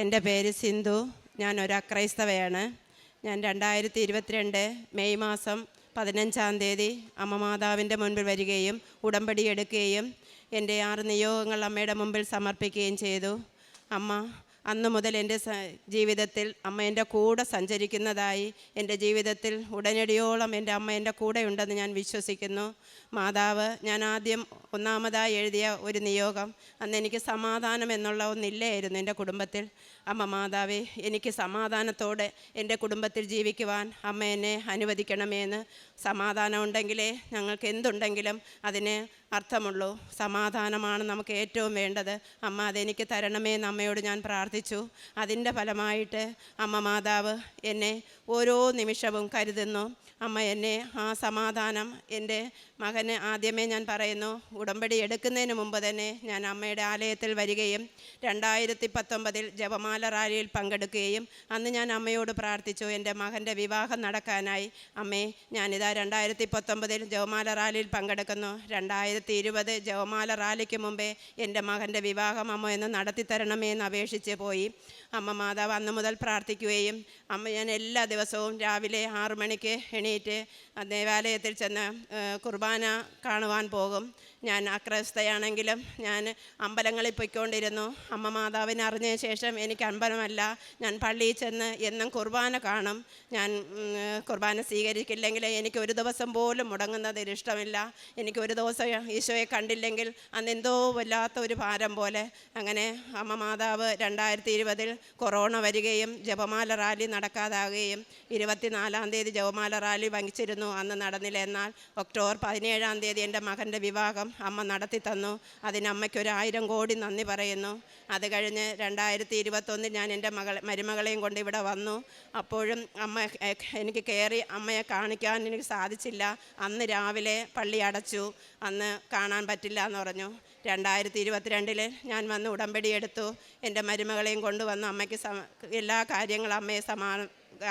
എന്റെ പേര് സിന്ധു. ഞാൻ ഒരു അക്രൈസ്തവയാണ്. ഞാൻ രണ്ടായിരത്തി ഇരുപത്തിരണ്ട് മെയ് മാസം പതിനഞ്ചാം തീയതി അമ്മ മാതാവിന്റെ മുൻപിൽ വരികയും ഉടമ്പടി എടുക്കുകയും എന്റെ ആറ് നിയോഗങ്ങൾ അമ്മയുടെ മുമ്പിൽ സമർപ്പിക്കുകയും ചെയ്തു. അമ്മ അന്ന് മുതൽ എന്റെ ജീവിതത്തിൽ അമ്മ എന്റെ കൂടെ സഞ്ചരിക്കുന്നതായി എന്റെ ജീവിതത്തിൽ ഉടനടിയോളം എന്റെ അമ്മ എന്റെ കൂടെ ഉണ്ടെന്ന് ഞാൻ വിശ്വസിക്കുന്നു. മാതാവ് ഞാൻ ആദ്യം ഒന്നാമതായി എഴുതിയ ഒരു നിയോഗം അന്ന് എനിക്ക് സമാധാനം എന്നുള്ള ഒന്നില്ലായിരുന്നു എന്റെ കുടുംബത്തിൽ. അമ്മ മാതാവേ എനിക്ക് സമാധാനത്തോടെ എന്റെ കുടുംബത്തിൽ ജീവിക്കുവാൻ അമ്മ എന്നെ അനുവദിക്കണമേ എന്ന് സമാധാനം ഉണ്ടെങ്കിലേ ഞങ്ങൾക്ക് എന്തുണ്ടെങ്കിലും അതിന് അർത്ഥമുള്ളൂ. സമാധാനമാണ് നമുക്ക് ഏറ്റവും വേണ്ടത്. അമ്മ അതെനിക്ക് തരണമേ എന്ന് അമ്മയോട് ഞാൻ പ്രാർത്ഥിച്ചു. അതിന്റെ ഫലമായിട്ട് അമ്മ മാതാവ് എന്നെ ഓരോ നിമിഷവും കരുതുന്നു. അമ്മ എന്നെ ആ സമാധാനം എന്റെ മകന് ആദ്യമേ ഞാൻ പറയുന്നു. ഉടമ്പടി എടുക്കുന്നതിന് മുമ്പ് തന്നെ ഞാൻ അമ്മയുടെ ആലയത്തിൽ വരികയും രണ്ടായിരത്തി പത്തൊമ്പതിൽ ജപമാല റാലിയിൽ പങ്കെടുക്കുകയും അന്ന് ഞാൻ അമ്മയോട് പ്രാർത്ഥിച്ചു. എന്റെ മകന്റെ വിവാഹം നടക്കാനായി. അമ്മേ ഞാനിതാ രണ്ടായിരത്തി പത്തൊമ്പതിൽ ജപമാല റാലിയിൽ പങ്കെടുക്കുന്നു. രണ്ടായിരത്തി ഇരുപത് ജവമാല റാലിക്ക് മുമ്പേ എന്റെ മകന്റെ വിവാഹം അമ്മ എന്ന് നടത്തി തരണമേ എന്ന് അപേക്ഷിച്ച് പോയി. അമ്മ മാതാവ് അന്ന് മുതൽ പ്രാർത്ഥിക്കുകയും അമ്മ ഞാൻ എല്ലാ ദിവസവും രാവിലെ ആറു മണിക്ക് എണീറ്റ് ദേവാലയത്തിൽ ചെന്ന് കുർബാന കാണുവാൻ പോകും. ഞാൻ അക്രസ്ഥയാണെങ്കിലും ഞാൻ അമ്പലങ്ങളിൽ പോയിക്കൊണ്ടിരുന്നു. അമ്മ മാതാവിനെ അറിഞ്ഞ ശേഷം എനിക്ക് അമ്പലമല്ല ഞാൻ പള്ളിയിൽ ചെന്ന് എന്നും കുർബാന കാണും. ഞാൻ കുർബാന സ്വീകരിക്കില്ലെങ്കിൽ എനിക്ക് ഒരു ദിവസം പോലും മുടങ്ങുന്നത് ഇഷ്ടമില്ല. എനിക്ക് ഒരു ദിവസം ഈശോയെ കണ്ടില്ലെങ്കിൽ അന്ന് എന്തോ വല്ലാത്ത ഒരു ഭാരം പോലെ. അങ്ങനെ അമ്മ മാതാവ് രണ്ടായിരത്തി ഇരുപതിൽ കൊറോണ വരികയും ജപമാല റാലി നടക്കാതാകുകയും ഇരുപത്തിനാലാം തീയതി ജപമാല റാലി വഹിച്ചിരുന്നു അന്ന് നടന്നില്ല. എന്നാൽ ഒക്ടോബർ പതിനേഴാം തീയതി എന്റെ മകന്റെ വിവാഹം അമ്മ നടത്തി തന്നു. അതിന് അമ്മയ്ക്ക് ഒരു ആയിരം കോടി നന്ദി പറയുന്നു. അത് കഴിഞ്ഞ് രണ്ടായിരത്തി ഇരുപത്തൊന്നിൽ ഞാൻ എന്റെ മകൾ മരുമകളെയും കൊണ്ട് ഇവിടെ വന്നു. അപ്പോഴും അമ്മ എനിക്ക് കയറി അമ്മയെ കാണിക്കാൻ എനിക്ക് സാധിച്ചില്ല. അന്ന് രാവിലെ പള്ളി അടച്ചു. അന്ന് കാണാൻ പറ്റില്ല എന്ന് പറഞ്ഞു. രണ്ടായിരത്തി ഇരുപത്തിരണ്ടിൽ ഞാൻ വന്ന് ഉടമ്പടി എടുത്തു. എന്റെ മരുമകളെയും കൊണ്ടുവന്ന്. അമ്മയ്ക്ക് എല്ലാ കാര്യങ്ങളും അമ്മയെ സമാ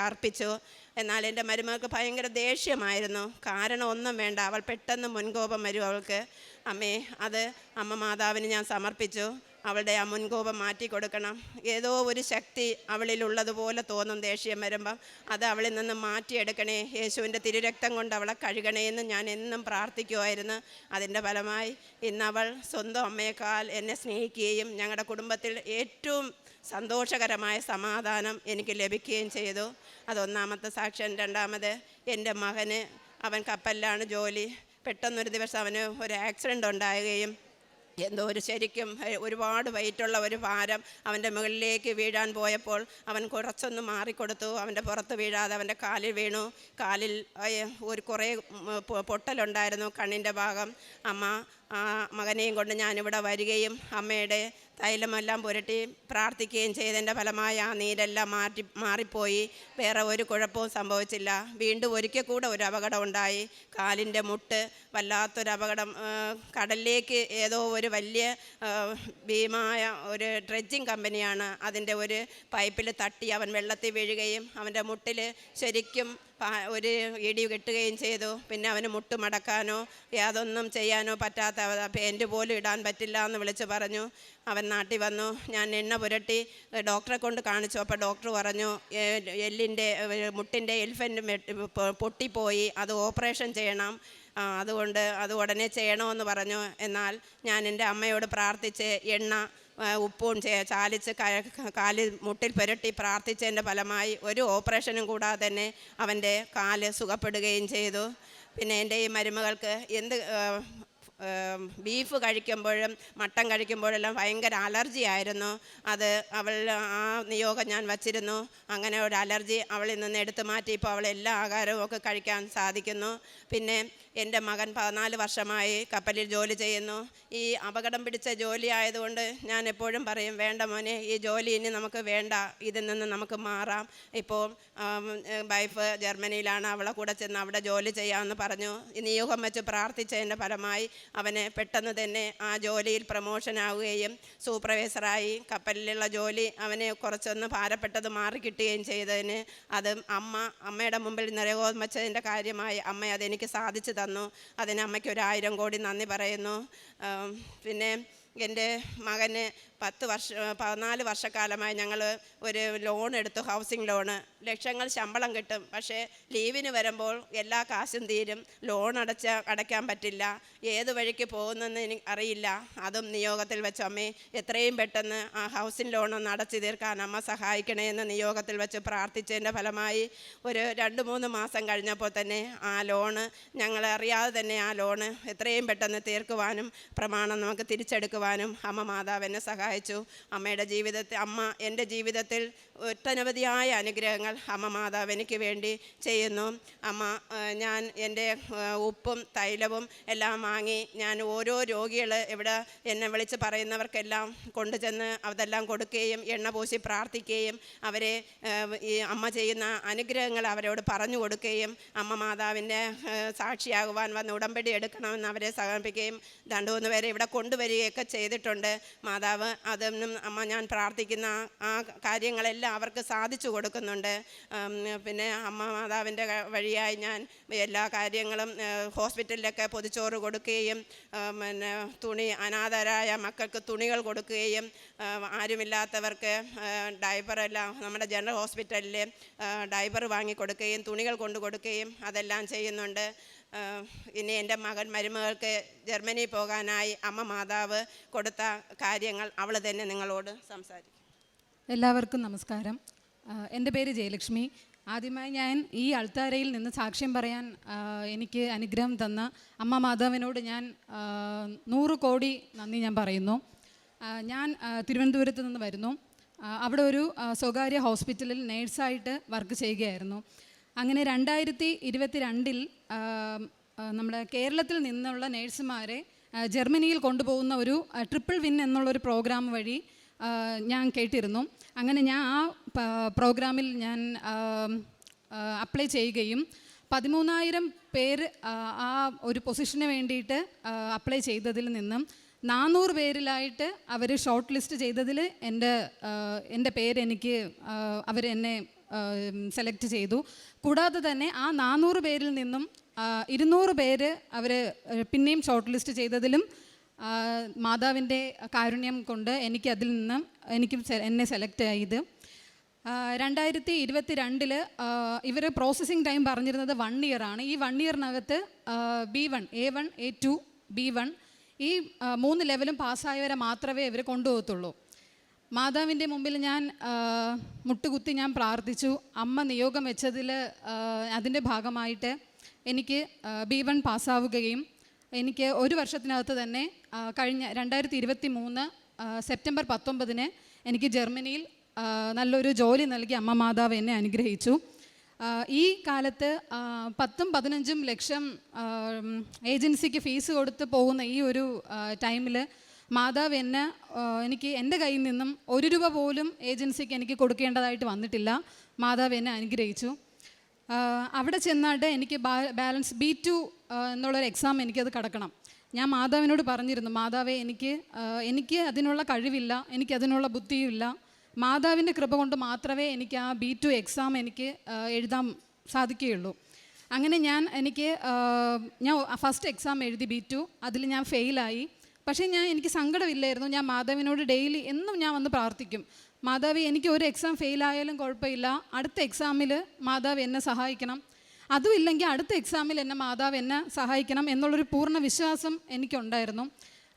അർപ്പിച്ചു. എന്നാൽ എന്റെ മരുമകൾക്ക് ഭയങ്കര ദേഷ്യമായിരുന്നു. കാരണം ഒന്നും വേണ്ട അവൾ പെട്ടെന്ന് മുൻകോപം വരും അവൾക്ക്. അമ്മേ അത് അമ്മ മാതാവിന് ഞാൻ സമർപ്പിച്ചു. അവളുടെ ആ മുൻകോപം മാറ്റി കൊടുക്കണം. ഏതോ ഒരു ശക്തി അവളിലുള്ളതുപോലെ തോന്നും ദേഷ്യം വരുമ്പം. അത് അവളിൽ നിന്ന് മാറ്റിയെടുക്കണേ. യേശുവിന്റെ തിരുരക്തം കൊണ്ട് അവളെ കഴുകണേ എന്ന് ഞാൻ എന്നും പ്രാർത്ഥിക്കുമായിരുന്നു അതിന്റെ ഫലമായി ഇന്നവൾ സ്വന്തം അമ്മയേക്കാൾ എന്നെ സ്നേഹിക്കുകയും ഞങ്ങളുടെ കുടുംബത്തിൽ ഏറ്റവും സന്തോഷകരമായ സമാധാനം എനിക്ക് ലഭിക്കുകയും ചെയ്തു. അതൊന്നാമത്തെ സാക്ഷ്യം. രണ്ടാമത് എന്റെ മകന് അവൻ കപ്പലിലാണ് ജോലി. പെട്ടെന്നൊരു ദിവസം അവന് ഒരു ആക്സിഡന്റ് ഉണ്ടാകുകയും എന്തോ ഒരു ശരിക്കും ഒരുപാട് വെയിറ്റുള്ള ഒരു ഭാരം അവന്റെ മുകളിലേക്ക് വീഴാൻ പോയപ്പോൾ അവൻ കുറച്ചൊന്ന് മാറിക്കൊടുത്തു. അവന്റെ പുറത്ത് വീഴാതെ അവന്റെ കാലിൽ വീണു. കാലിൽ ഒരു കുറേ പൊട്ടലുണ്ടായിരുന്നു കണ്ണിന്റെ ഭാഗം. അമ്മ ആ മകനെയും കൊണ്ട് ഞാനിവിടെ വരികയും അമ്മയുടെ തൈലമെല്ലാം പുരട്ടി പ്രാർത്ഥിക്കുകയും ചെയ്തതിന്റെ ഫലമായ ആ നീരെല്ലാം മാറ്റി മാറിപ്പോയി. വേറെ ഒരു കുഴപ്പവും സംഭവിച്ചില്ല. വീണ്ടും ഒരിക്കൽ കൂടെ ഒരു അപകടം ഉണ്ടായി. കാലിന്റെ മുട്ട് വല്ലാത്തൊരു അപകടം. കടലിലേക്ക് ഏതോ ഒരു വലിയ ഭീമായ ഒരു ഡ്രെഡ്ജിങ് കമ്പനിയാണ് അതിന്റെ ഒരു പൈപ്പിൽ തട്ടി അവൻ വെള്ളത്തിൽ വീഴുകയും അവന്റെ മുട്ടിൽ ശരിക്കും ഒരു ഇടി കെട്ടുകയും ചെയ്തു. പിന്നെ അവന് മുട്ട് മടക്കാനോ യാതൊന്നും ചെയ്യാനോ പറ്റാത്ത അവ- പേന്റ് പോലും ഇടാൻ പറ്റില്ല എന്ന് വിളിച്ച് പറഞ്ഞു. അവൻ നാട്ടിൽ വന്നു. ഞാൻ എണ്ണ പുരട്ടി ഡോക്ടറെ കൊണ്ട് കാണിച്ചു. അപ്പോൾ ഡോക്ടർ പറഞ്ഞു എല്ലിന്റെ മുട്ടിന്റെ എൽഫന്റ് പൊട്ടിപ്പോയി. അത് ഓപ്പറേഷൻ ചെയ്യണം. അതുകൊണ്ട് അത് ഉടനെ ചെയ്യണമെന്ന് പറഞ്ഞു. എന്നാൽ ഞാൻ എന്റെ അമ്മയോട് പ്രാർത്ഥിച്ച് എണ്ണ ഉപ്പും ചാലിച്ച് ക- കാലിൽ മുട്ടിൽ പുരട്ടി പ്രാർത്ഥിച്ചതിന്റെ ഫലമായി ഒരു ഓപ്പറേഷനും കൂടാതെ തന്നെ അവന്റെ കാൽ സുഖപ്പെടുകയും ചെയ്തു. പിന്നെ എന്റെ ഈ മരുമകൾക്ക് എന്ത് ബീഫ് കഴിക്കുമ്പോഴും മട്ടൻ കഴിക്കുമ്പോഴെല്ലാം ഭയങ്കര അലർജി ആയിരുന്നു. അത് അവൾ ആ നിയോഗം ഞാൻ വച്ചിരുന്നു. അങ്ങനെ ഒരു അലർജി അവളിൽ നിന്ന് എടുത്തു മാറ്റി. ഇപ്പോൾ അവൾ എല്ലാ ആഹാരവും ഒക്കെ കഴിക്കാൻ സാധിക്കുന്നു. പിന്നെ എന്റെ മകൻ പതിനാല് വർഷമായി കപ്പലിൽ ജോലി ചെയ്യുന്നു. ഈ അപകടം പിടിച്ച ജോലി ആയതുകൊണ്ട് ഞാൻ എപ്പോഴും പറയും വേണ്ട മോനെ ഈ ജോലി ഇനി നമുക്ക് വേണ്ട. ഇതിൽ നിന്ന് നമുക്ക് മാറാം. ഇപ്പോൾ വൈഫ് ജർമ്മനിയിലാണ്. അവളെ കൂടെ ചെന്ന് അവിടെ ജോലി ചെയ്യാമെന്ന് പറഞ്ഞു. നിയോഗം വെച്ച് പ്രാർത്ഥിച്ചതിന്റെ ഫലമായി അവനെ പെട്ടെന്ന് തന്നെ ആ ജോലിയിൽ പ്രമോഷൻ ആവുകയും സൂപ്പർവൈസറായി കപ്പലിലുള്ള ജോലി അവനെ കുറച്ചൊന്ന് ഭാരപ്പെട്ടത് മാറി കിട്ടുകയും ചെയ്തതിന്. അത് അമ്മ അമ്മയുടെ മുമ്പിൽ നിറകോം വെച്ചതിന്റെ കാര്യമായി അമ്മ അതെനിക്ക് സാധിച്ചു അതിന് അമ്മയ്ക്ക് ഒരായിരം കോടി നന്ദി പറയുന്നു. പിന്നെ എന്റെ മകന് പത്ത് വർഷ പതിനാല് വർഷക്കാലമായി ഞങ്ങൾ ഒരു ലോൺ എടുത്തു ഹൗസിംഗ് ലോണ്. ലക്ഷങ്ങൾ ശമ്പളം കിട്ടും. പക്ഷേ ലീവിന് വരുമ്പോൾ എല്ലാ കാശും തീരും. ലോൺ അടച്ച അടയ്ക്കാൻ പറ്റില്ല. ഏത് വഴിക്ക് പോകുന്നെന്ന് എനിക്ക് അറിയില്ല. അതും നിയോഗത്തിൽ വെച്ച്. അമ്മേ എത്രയും പെട്ടെന്ന് ആ ഹൗസിംഗ് ലോൺ ഒന്ന് അടച്ചു തീർക്കാൻ അമ്മ സഹായിക്കണേ എന്ന് നിയോഗത്തിൽ വെച്ച് പ്രാർത്ഥിച്ചതിന്റെ ഫലമായി ഒരു രണ്ട് മൂന്ന് മാസം കഴിഞ്ഞപ്പോൾ തന്നെ ആ ലോണ് ഞങ്ങൾ അറിയാതെ തന്നെ ആ ലോണ് എത്രയും പെട്ടെന്ന് തീർക്കുവാനും പ്രമാണം നമുക്ക് തിരിച്ചെടുക്കുവാനും അമ്മ മാതാവിനെ എന്നെ സഹായിച്ചു. അമ്മയുടെ ജീവിതത്തിൽ അമ്മ എന്റെ ജീവിതത്തിൽ ഒട്ടനവധിയായ അനുഗ്രഹങ്ങൾ അമ്മ മാതാവ് എനിക്ക് വേണ്ടി ചെയ്യുന്നു. അമ്മ ഞാൻ എന്റെ ഉപ്പും തൈലവും എല്ലാം വാങ്ങി ഞാൻ ഓരോ രോഗികൾ ഇവിടെ എന്നെ വിളിച്ച് പറയുന്നവർക്കെല്ലാം കൊണ്ടുചെന്ന് അതെല്ലാം കൊടുക്കുകയും എണ്ണ പൂശി പ്രാർത്ഥിക്കുകയും അവരെ ഈ അമ്മ ചെയ്യുന്ന അനുഗ്രഹങ്ങൾ അവരോട് പറഞ്ഞു കൊടുക്കുകയും അമ്മ മാതാവിന്റെ സാക്ഷിയാകുവാൻ വന്ന് ഉടമ്പടി എടുക്കണമെന്ന് അവരെ സമർപ്പിക്കുകയും രണ്ടു മൂന്ന് പേരെ ഇവിടെ കൊണ്ടുവരികയൊക്കെ ചെയ്തിട്ടുണ്ട്. മാതാവ് അതൊന്നും അമ്മ ഞാൻ പ്രാർത്ഥിക്കുന്ന ആ- കാര്യങ്ങളെല്ലാം അവർക്ക് സാധിച്ചു കൊടുക്കുന്നുണ്ട്. പിന്നെ അമ്മ മാതാവിന്റെ വഴിയായി ഞാൻ എല്ലാ കാര്യങ്ങളും ഹോസ്പിറ്റലിലൊക്കെ പൊതിച്ചോറ് കൊടുക്കുകയും പിന്നെ തുണി അനാഥരായ മക്കൾക്ക് തുണികൾ കൊടുക്കുകയും ആരുമില്ലാത്തവർക്ക് ഡൈബറെല്ലാം നമ്മുടെ ജനറൽ ഹോസ്പിറ്റലിൽ ഡൈബർ വാങ്ങി കൊടുക്കുകയും തുണികൾ കൊണ്ടു കൊടുക്കുകയും അതെല്ലാം ചെയ്യുന്നുണ്ട്. ഇനി എന്റെ മകൻ മരുമകൾക്ക് ജർമ്മനി പോകാനായി അമ്മ മാതാവ് കൊടുത്ത കാര്യങ്ങൾ അവൾ തന്നെ നിങ്ങളോട് സംസാരിക്കും. എല്ലാവർക്കും നമസ്കാരം. എന്റെ പേര് ജയലക്ഷ്മി. ആദ്യമായി ഞാൻ ഈ അൾത്താരയിൽ നിന്ന് സാക്ഷ്യം പറയാൻ എനിക്ക് അനുഗ്രഹം തന്ന അമ്മ മാതാവിനോട് ഞാൻ നൂറ് കോടി നന്ദി ഞാൻ പറയുന്നു. ഞാൻ തിരുവനന്തപുരത്ത് നിന്ന് വരുന്നു. അവിടെ ഒരു സ്വകാര്യ ഹോസ്പിറ്റലിൽ നേഴ്സായിട്ട് വർക്ക് ചെയ്യുകയായിരുന്നു. അങ്ങനെ രണ്ടായിരത്തി ഇരുപത്തി രണ്ടിൽ നമ്മുടെ കേരളത്തിൽ നിന്നുള്ള നേഴ്സുമാരെ ജർമ്മനിയിൽ കൊണ്ടുപോകുന്ന ഒരു ട്രിപ്പിൾ വിൻ എന്നുള്ളൊരു പ്രോഗ്രാം വഴി ഞാൻ കേട്ടിരുന്നു. അങ്ങനെ ഞാൻ ആ പ്രോഗ്രാമിൽ ഞാൻ അപ്ലൈ ചെയ്യുകയും പതിമൂന്നായിരം പേര് ആ, ഒരു പൊസിഷന് വേണ്ടിയിട്ട് അപ്ലൈ ചെയ്തതിൽ നിന്നും നാനൂറ് പേരിലായിട്ട് അവർ ഷോർട്ട് ലിസ്റ്റ് ചെയ്തതിൽ എന്റെ എന്റെ പേര് എനിക്ക് എന്നെ സെലക്ട് ചെയ്തു. കൂടാതെ തന്നെ ആ നാനൂറ് പേരിൽ നിന്നും ഇരുന്നൂറ് പേര് അവർ പിന്നെയും ഷോർട്ട് ലിസ്റ്റ് ചെയ്തതിലും മാതാവിന്റെ കാരുണ്യം കൊണ്ട് എനിക്ക് അതിൽ നിന്ന് എനിക്ക് എന്നെ സെലക്ട് ചെയ്ത്. രണ്ടായിരത്തി ഇരുപത്തി രണ്ടിൽ ഇവർ പ്രോസസ്സിങ് ടൈം പറഞ്ഞിരുന്നത് വൺ ഇയർ ആണ്. ഈ one ഇയറിനകത്ത് B one A one A two B one ഈ മൂന്ന് ലെവലും പാസ്സായവരെ മാത്രമേ ഇവർ കൊണ്ടുപോകത്തുള്ളൂ. മാതാവിന്റെ മുമ്പിൽ ഞാൻ മുട്ടുകുത്തി ഞാൻ പ്രാർത്ഥിച്ചു. അമ്മ നിയോഗം വെച്ചതിൽ അതിന്റെ ഭാഗമായിട്ട് എനിക്ക് ബി വൺ പാസ്സാവുകയും എനിക്ക് ഒരു വർഷത്തിനകത്ത് തന്നെ കഴിഞ്ഞ രണ്ടായിരത്തി ഇരുപത്തി മൂന്ന് സെപ്റ്റംബർ പത്തൊമ്പതിന് എനിക്ക് ജർമ്മനിയിൽ നല്ലൊരു ജോലി നൽകി അമ്മ മാതാവ് എന്നെ അനുഗ്രഹിച്ചു. ഈ കാലത്ത് പത്തും പതിനഞ്ചും ലക്ഷം ഏജൻസിക്ക് ഫീസ് കൊടുത്ത് പോകുന്ന ഈ ഒരു ടൈമിൽ മാതാവ് എന്നെ എനിക്ക് എന്റെ കയ്യിൽ നിന്നും ഒരു രൂപ പോലും ഏജൻസിക്ക് എനിക്ക് കൊടുക്കേണ്ടതായിട്ട് വന്നിട്ടില്ല. മാതാവ് എന്നെ അനുഗ്രഹിച്ചു. അവിടെ ചെന്നാട്ട് എനിക്ക് ബാലൻസ് ബി ടു എന്നുള്ളൊരു എക്സാം എനിക്കത് കടക്കണം. ഞാൻ മാതാവിനോട് പറഞ്ഞിരുന്നു മാതാവെ എനിക്ക് എനിക്ക് അതിനുള്ള കഴിവില്ല എനിക്ക് അതിനുള്ള ബുദ്ധിയുമില്ല. മാതാവിന്റെ കൃപ കൊണ്ട് മാത്രമേ എനിക്ക് ആ ബി ടു എക്സാം എനിക്ക് എഴുതാൻ സാധിക്കുകയുള്ളൂ. അങ്ങനെ ഞാൻ എനിക്ക് ഞാൻ ഫസ്റ്റ് എക്സാം എഴുതി ബി ടു അതിൽ ഞാൻ ഫെയിലായി. പക്ഷേ ഞാൻ എനിക്ക് സങ്കടമില്ലായിരുന്നു. ഞാൻ മാധവിനോട് ഡെയിലി എന്നും ഞാൻ വന്ന് പ്രാർത്ഥിക്കും. മാതാവ് എനിക്ക് ഒരു എക്സാം ഫെയിലായാലും കുഴപ്പമില്ല. അടുത്ത എക്സാമിൽ മാതാവ് എന്നെ സഹായിക്കണം. അതുമില്ലെങ്കിൽ അടുത്ത എക്സാമിൽ എന്നെ മാതാവ് എന്നെ സഹായിക്കണം എന്നുള്ളൊരു പൂർണ വിശ്വാസം എനിക്കുണ്ടായിരുന്നു.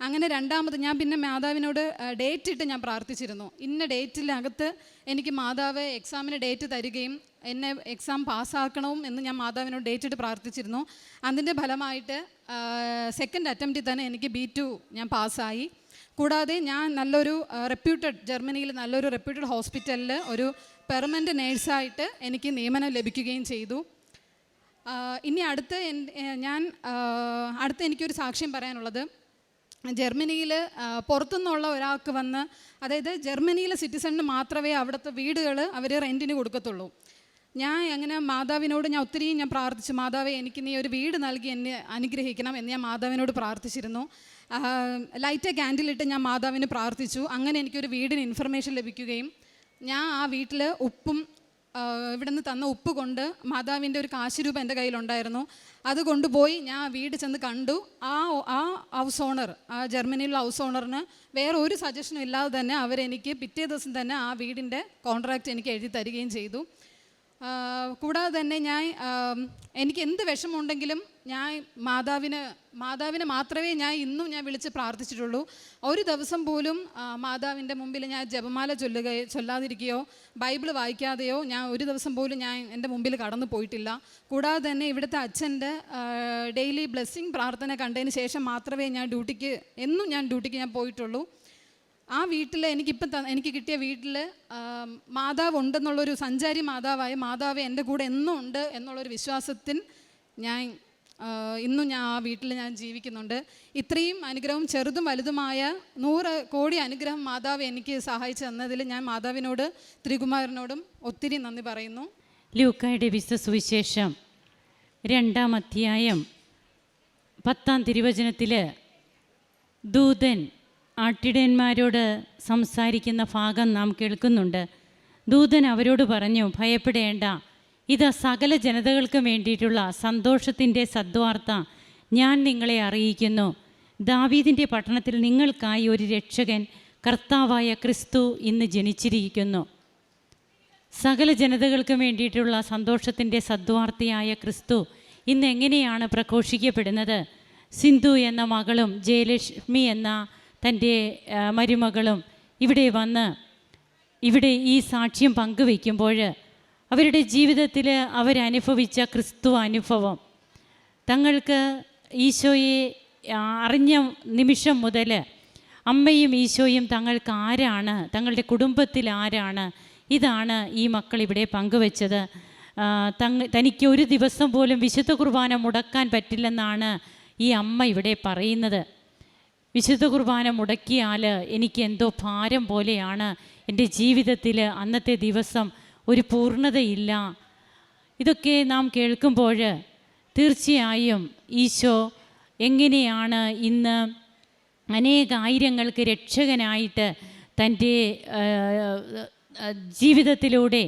അങ്ങനെ രണ്ടാമത് ഞാൻ പിന്നെ മാതാവിനോട് ഡേറ്റ് ഇട്ട് ഞാൻ പ്രാർത്ഥിച്ചിരുന്നു. ഇന്ന ഡേറ്റിനകത്ത് എനിക്ക് മാതാവ് എക്സാമിന് ഡേറ്റ് തരികയും എന്നെ എക്സാം പാസ്സാക്കണം എന്ന് ഞാൻ മാതാവിനോട് ഡേറ്റ് ഇട്ട് പ്രാർത്ഥിച്ചിരുന്നു. അതിന്റെ ഫലമായിട്ട് സെക്കൻഡ് അറ്റംപ്റ്റിൽ തന്നെ എനിക്ക് ബി ടു ഞാൻ പാസ്സായി കൂടാതെ ഞാൻ നല്ലൊരു റെപ്യൂട്ടഡ് ജർമ്മനിയിൽ നല്ലൊരു റെപ്യൂട്ടഡ് ഹോസ്പിറ്റലിൽ ഒരു പെർമനന്റ് നേഴ്സായിട്ട് എനിക്ക് നിയമനം ലഭിക്കുകയും ചെയ്തു. ഇനി അടുത്ത് ഞാൻ അടുത്ത് എനിക്കൊരു സാക്ഷ്യം പറയാനുള്ളത്. ജർമ്മനിയിൽ പുറത്തുനിന്നുള്ള ഒരാൾക്ക് വന്ന് അതായത് ജർമ്മനിയിലെ സിറ്റിസണിന് മാത്രമേ അവിടുത്തെ വീടുകൾ അവർ റെന്റിന് കൊടുക്കത്തുള്ളൂ. ഞാൻ അങ്ങനെ മാതാവിനോട് ഞാൻ ഒത്തിരി ഞാൻ പ്രാർത്ഥിച്ചു മാതാവെ എനിക്ക് നീ ഒരു വീട് നൽകി എന്നെ അനുഗ്രഹിക്കണം എന്ന് ഞാൻ മാതാവിനോട് പ്രാർത്ഥിച്ചിരുന്നു. ലൈറ്റ് ക്യാൻഡിലിട്ട് ഞാൻ മാതാവിന് പ്രാർത്ഥിച്ചു. അങ്ങനെ എനിക്കൊരു വീടിന് ഇൻഫർമേഷൻ ലഭിക്കുകയും ഞാൻ ആ വീട്ടിൽ ഉപ്പും ഇവിടുന്ന് തന്ന ഉപ്പ് കൊണ്ട് മാതാവിന്റെ ഒരു കാശ് രൂപ എന്റെ കയ്യിലുണ്ടായിരുന്നു. അത് കൊണ്ടുപോയി ഞാൻ വീട് ചെന്ന് കണ്ടു. ആ ആ ഹൗസ് ഓണർ ആ ജർമ്മനിയിലുള്ള ഹൗസ് ഓണറിന് വേറെ ഒരു സജഷനും ഇല്ലാതെ തന്നെ അവരെനിക്ക് പിറ്റേ ദിവസം തന്നെ ആ വീടിന്റെ കോൺട്രാക്റ്റ് എനിക്ക് എഴുതി തരികയും ചെയ്തു. കൂടാതെ തന്നെ ഞാൻ എനിക്ക് എന്ത് വിഷമമുണ്ടെങ്കിലും ഞാൻ മാതാവിന് മാതാവിനെ മാത്രമേ ഞാൻ ഇന്നും ഞാൻ വിളിച്ച് പ്രാർത്ഥിച്ചിട്ടുള്ളൂ. ഒരു ദിവസം പോലും മാതാവിന്റെ മുമ്പിൽ ഞാൻ ജപമാല ചൊല്ലുകയോ ചൊല്ലാതിരിക്കുകയോ ബൈബിൾ വായിക്കാതെയോ ഞാൻ ഒരു ദിവസം പോലും ഞാൻ എന്റെ മുമ്പിൽ കടന്നു പോയിട്ടില്ല. കൂടാതെ തന്നെ ഇവിടുത്തെ അച്ഛന്റെ ഡെയിലി ബ്ലെസ്സിങ് പ്രാർത്ഥന കണ്ടതിന് ശേഷം മാത്രമേ ഞാൻ ഡ്യൂട്ടിക്ക് എന്നും ഞാൻ ഡ്യൂട്ടിക്ക് ഞാൻ പോയിട്ടുള്ളൂ. ആ വീട്ടിൽ എനിക്കിപ്പം എനിക്ക് കിട്ടിയ വീട്ടിൽ മാതാവ് ഉണ്ടെന്നുള്ളൊരു സഞ്ചാരി മാതാവായ മാതാവ് എന്റെ കൂടെ എന്നും ഉണ്ട് എന്നുള്ളൊരു വിശ്വാസത്തിൽ ഞാൻ ഇന്നും ഞാൻ ആ വീട്ടിൽ ഞാൻ ജീവിക്കുന്നുണ്ട്. ഇത്രയും അനുഗ്രഹം ചെറുതും വലുതുമായ നൂറ് കോടി അനുഗ്രഹം മാതാവ് എനിക്ക് സഹായിച്ചു തന്നതിൽ ഞാൻ മാതാവിനോട് ത്രികുമാരനോടും ഒത്തിരി നന്ദി പറയുന്നു. ലൂക്കായുടെ വിശുദ്ധ സുവിശേഷം രണ്ടാം അധ്യായം പത്താം തിരുവചനത്തിൽ ദൂതൻ ആട്ടിടയന്മാരോട് സംസാരിക്കുന്ന ഭാഗം നാം കേൾക്കുന്നുണ്ട്. ദൂതൻ അവരോട് പറഞ്ഞു ഭയപ്പെടേണ്ട. ഇത് സകല ജനതകൾക്കും വേണ്ടിയിട്ടുള്ള സന്തോഷത്തിന്റെ സദ്വാർത്ത ഞാൻ നിങ്ങളെ അറിയിക്കുന്നു. ദാവീദിന്റെ പട്ടണത്തിൽ നിങ്ങൾക്കായി ഒരു രക്ഷകൻ കർത്താവായ ക്രിസ്തു ഇന്ന് ജനിച്ചിരിക്കുന്നു. സകല ജനതകൾക്കും വേണ്ടിയിട്ടുള്ള സന്തോഷത്തിന്റെ സദ്വാർത്തയായ ക്രിസ്തു ഇന്ന് എങ്ങനെയാണ് പ്രഘോഷിക്കപ്പെടുന്നത്? സിന്ധു എന്ന മകളും ജയലക്ഷ്മി എന്ന തന്റെ മരുമകളും ഇവിടെ വന്ന് ഇവിടെ ഈ സാക്ഷ്യം പങ്കുവയ്ക്കുമ്പോൾ അവരുടെ ജീവിതത്തിൽ അവരനുഭവിച്ച ക്രിസ്തു അനുഭവം. തങ്ങൾക്ക് ഈശോയെ അറിഞ്ഞ നിമിഷം മുതൽ അമ്മയും ഈശോയും തങ്ങൾക്ക് ആരാണ് തങ്ങളുടെ കുടുംബത്തിൽ ആരാണ് ഇതാണ് ഈ മക്കൾ ഇവിടെ പങ്കുവച്ചത്. തങ്ങ തനിക്ക് ഒരു ദിവസം പോലും വിശുദ്ധ കുർബാന മുടക്കാൻ പറ്റില്ലെന്നാണ് ഈ അമ്മ ഇവിടെ പറയുന്നത്. വിശുദ്ധ കുർബാന മുടക്കിയാൽ എനിക്ക് എന്തോ ഭാരം പോലെയാണ് എന്റെ ജീവിതത്തിൽ അന്നത്തെ ദിവസം ഒരു പൂർണതയില്ല. ഇതൊക്കെ നാം കേൾക്കുമ്പോൾ തീർച്ചയായും ഈശോ എങ്ങനെയാണ് ഇന്ന് അനേകായിരങ്ങൾക്ക് രക്ഷകനായിട്ട് തന്റെ ജീവിതത്തിലൂടെ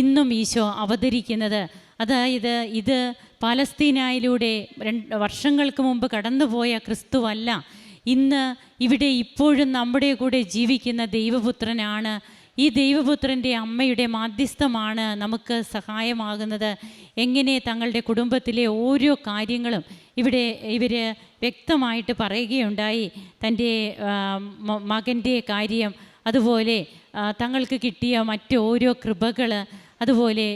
ഇന്നും ഈശോ അവതരിക്കുന്നത്. അതായത് ഇത് പാലസ്തീനായിലൂടെ വർഷങ്ങൾക്ക് മുമ്പ് കടന്നുപോയ ക്രിസ്തുവല്ല. ഇന്ന് ഇവിടെ ഇപ്പോഴും നമ്മുടെ കൂടെ ജീവിക്കുന്ന ദൈവപുത്രനാണ്. ഈ ദൈവപുത്രന്റെ അമ്മയുടെ മാധ്യസ്ഥമാണ് നമുക്ക് സഹായമാകുന്നത്. എങ്ങനെ തങ്ങളുടെ കുടുംബത്തിലെ ഓരോ കാര്യങ്ങളും ഇവിടെ ഇവർ വ്യക്തമായിട്ട് പറയുകയുണ്ടായി. തന്റെ മകന്റെ കാര്യം അതുപോലെ തങ്ങൾക്ക് കിട്ടിയ മറ്റ് ഓരോ കൃപകൾ അതുപോലെ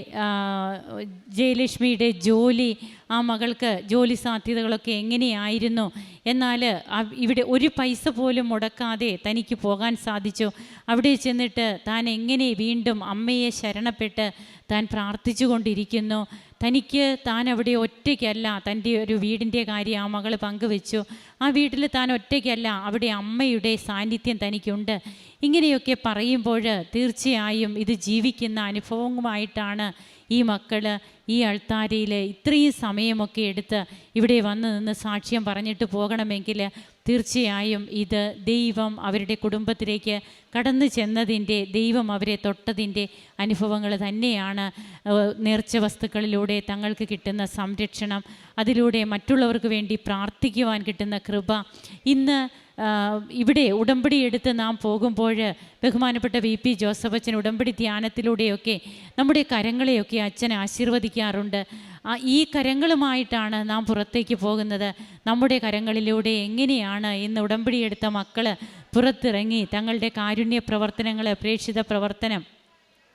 ജയലക്ഷ്മിയുടെ ജോലി ആ മകൾക്ക് ജോലി സാധ്യതകളൊക്കെ എങ്ങനെയായിരുന്നു? എന്നാൽ ഇവിടെ ഒരു പൈസ പോലും മുടക്കാതെ തനിക്ക് പോകാൻ സാധിച്ചു. അവിടെ ചെന്നിട്ട് താൻ എങ്ങനെ വീണ്ടും അമ്മയെ ശരണപ്പെട്ട് താൻ പ്രാർത്ഥിച്ചു കൊണ്ടിരിക്കുന്നു തനിക്ക് താൻ അവിടെ ഒറ്റയ്ക്കല്ല തന്റെ ഒരു വീടിന്റെ കാര്യം ആ മകൾ പങ്കുവെച്ചു. ആ വീട്ടിൽ താൻ ഒറ്റയ്ക്കല്ല അവിടെ അമ്മയുടെ സാന്നിധ്യം തനിക്കുണ്ട്. ഇങ്ങനെയൊക്കെ പറയുമ്പോൾ തീർച്ചയായും ഇത് ജീവിക്കുന്ന അനുഭവവുമായിട്ടാണ് ഈ മക്കൾ ഈ അൾത്താരയിൽ ഇത്രയും സമയമൊക്കെ എടുത്ത് ഇവിടെ വന്ന് നിന്ന് സാക്ഷ്യം പറഞ്ഞിട്ട് പോകണമെങ്കിൽ തീർച്ചയായും ഇത് ദൈവം അവരുടെ കുടുംബത്തിലേക്ക് കടന്നു ചെന്നതിന്റെ ദൈവം അവരെ തൊട്ടതിന്റെ അനുഭവങ്ങൾ തന്നെയാണ് നേർച്ച വസ്തുക്കളിലൂടെ തങ്ങൾക്ക് കിട്ടുന്ന സംരക്ഷണം അതിലൂടെ മറ്റുള്ളവർക്ക് വേണ്ടി പ്രാർത്ഥിക്കുവാൻ കിട്ടുന്ന കൃപ. ഇന്ന് ഇവിടെ ഉടമ്പടി എടുത്ത് നാം പോകുമ്പോൾ ബഹുമാനപ്പെട്ട വി പി ജോസഫ് അച്ഛൻ ഉടമ്പടി ധ്യാനത്തിലൂടെയൊക്കെ നമ്മുടെ കരങ്ങളെയൊക്കെ അച്ഛൻ ആശീർവദിക്കാറുണ്ട് ആ, ഈ കരങ്ങളുമായിട്ടാണ് നാം പുറത്തേക്ക് പോകുന്നത്. നമ്മുടെ കരങ്ങളിലൂടെ എങ്ങനെയാണ് ഇന്ന് ഉടമ്പടി എടുത്ത മക്കൾ പുറത്തിറങ്ങി തങ്ങളുടെ കാരുണ്യ പ്രവർത്തനങ്ങൾ പ്രേക്ഷിത പ്രവർത്തനം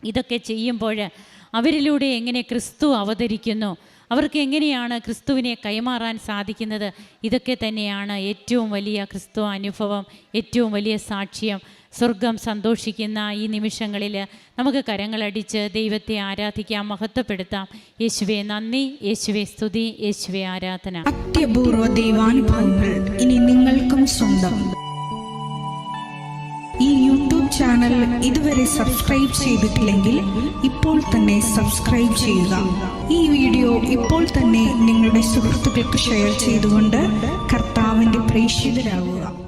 ഇതൊക്കെ ചെയ്യുമ്പോൾ അവരിലൂടെ എങ്ങനെ ക്രിസ്തു അവതരിക്കുന്നു? അവർക്ക് എങ്ങനെയാണ് ക്രിസ്തുവിനെ കൈമാറാൻ സാധിക്കുന്നത്? ഇതൊക്കെ തന്നെയാണ് ഏറ്റവും വലിയ ക്രിസ്തു അനുഭവം ഏറ്റവും വലിയ സാക്ഷ്യം. സ്വർഗം സന്തോഷിക്കുന്ന ഈ നിമിഷങ്ങളിൽ നമുക്ക് കരങ്ങളടിച്ച് ദൈവത്തെ ആരാധിക്കാം മഹത്വപ്പെടുത്താം. യേശുവെ നന്ദി. യേശുവെ സ്തുതി. യേശുവെ ആരാധന. അത്യപൂർവ ദൈവാനുഭവങ്ങൾ ഇനി നിങ്ങൾക്കും സ്വന്തം. ഈ യൂട്യൂബ് ചാനൽ ഇതുവരെ സബ്സ്ക്രൈബ് ചെയ്തിട്ടില്ലെങ്കിൽ ഇപ്പോൾ തന്നെ സബ്സ്ക്രൈബ് ചെയ്യുക. ഈ വീഡിയോ ഇപ്പോൾ തന്നെ നിങ്ങളുടെ സുഹൃത്തുക്കൾക്ക് ഷെയർ ചെയ്തുകൊണ്ട് കർത്താവിന്റെ പ്രേക്ഷിതരാകുക.